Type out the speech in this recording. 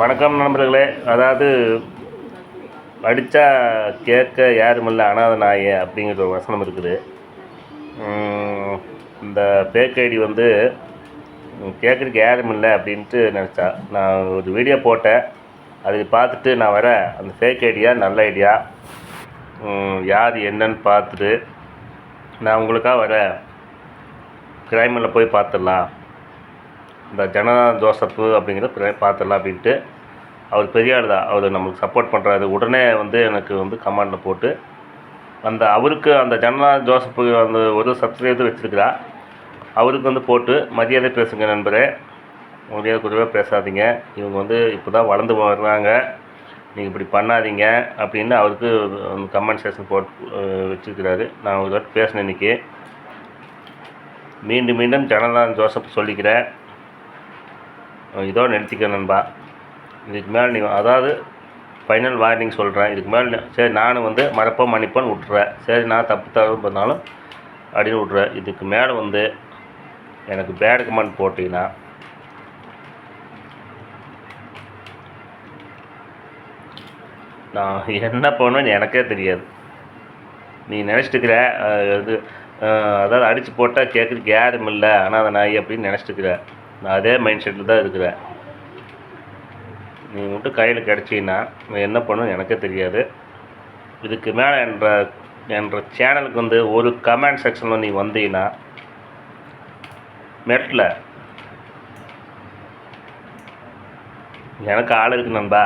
வணக்கம் நண்பர்களே. அதாவது படித்தா கேட்க யாரும் இல்லை அனாத நாயே அப்படிங்கிற ஒரு வசனம் இருக்குது. இந்த பேக் ஐடி வந்து கேட்குறதுக்கு யாரும் இல்லை அப்படின்ட்டு நினச்சா. நான் ஒரு வீடியோ போட்டேன். அதை பார்த்துட்டு நான் வரேன். அந்த ஃபேக் ஐடியா நல்ல ஐடியா யார் என்னன்னு பார்த்துட்டு நான் உங்களுக்காக வரேன். கிரைமில் போய் பார்த்துடலாம். இந்த ஜனதா ஜோசப்பு அப்படிங்கிறத பார்த்துடலாம் அப்படின்ட்டு அவர் பெரியார் தான். அவர் நம்மளுக்கு சப்போர்ட் பண்ணுறாரு உடனே வந்து எனக்கு வந்து கமாண்டில் போட்டு அந்த அவருக்கு அந்த ஜனதா ஜோசப்பு அந்த ஒரு சப்ஸ்கிரைபர் வச்சுருக்கிறா. அவருக்கு வந்து போட்டு மரியாதை பேசுங்க நண்பரே. மரியாதை குறைவாக பேசாதீங்க. இவங்க வந்து இப்போ தான் வளர்ந்து வர்றாங்க. நீங்கள் இப்படி பண்ணாதீங்க அப்படின்னு அவருக்கு கமெண்ட் செக்ஷன் போட்டு வச்சுருக்கிறாரு வச்சிருக்கிறாரு. நான் ஒரு வாட்டி பேசினேன் இன்றைக்கி மீண்டும் மீண்டும் ஜனதா ஜோசப் சொல்லிக்கிறேன். இதோட நிறுத்திக்க நண்பா. இதுக்கு மேலே நீ அதாவது ஃபைனல் வார்னிங் சொல்கிறேன் இதுக்கு மேலே சரி நானும் வந்து மறப்போம் மன்னிப்பேன்னு விட்றேன் சரி நான் தப்பு தவறு பண்ணாலும் அப்படின்னு விட்றேன் இதுக்கு மேலே வந்து எனக்கு பேட் கமெண்ட் போட்டிங்கன்னா நான் என்ன பண்ணுவேன்னு எனக்கே தெரியாது. நீ நினச்சிட்டுக்கிற இது அதாவது அடித்து போட்டால் கேட்குறதுக்கு யாரும் இல்லை ஆனால் அதை நான் அப்படின்னு நினச்சிட்டுக்கிறேன் நான் அதே மைண்ட் செட்டில் தான் இருக்கிறேன். நீ மட்டும் கையில் கிடச்சின்னா நான் என்ன பண்ணுவேன்னு எனக்கே தெரியாது. இதுக்கு மேலே என்ற என்ற சேனலுக்கு வந்து ஒரு கமெண்ட் செக்ஷனில் நீ வந்தீங்கன்னா நெட்டில் எனக்கு ஆள் இருக்கு நண்பா.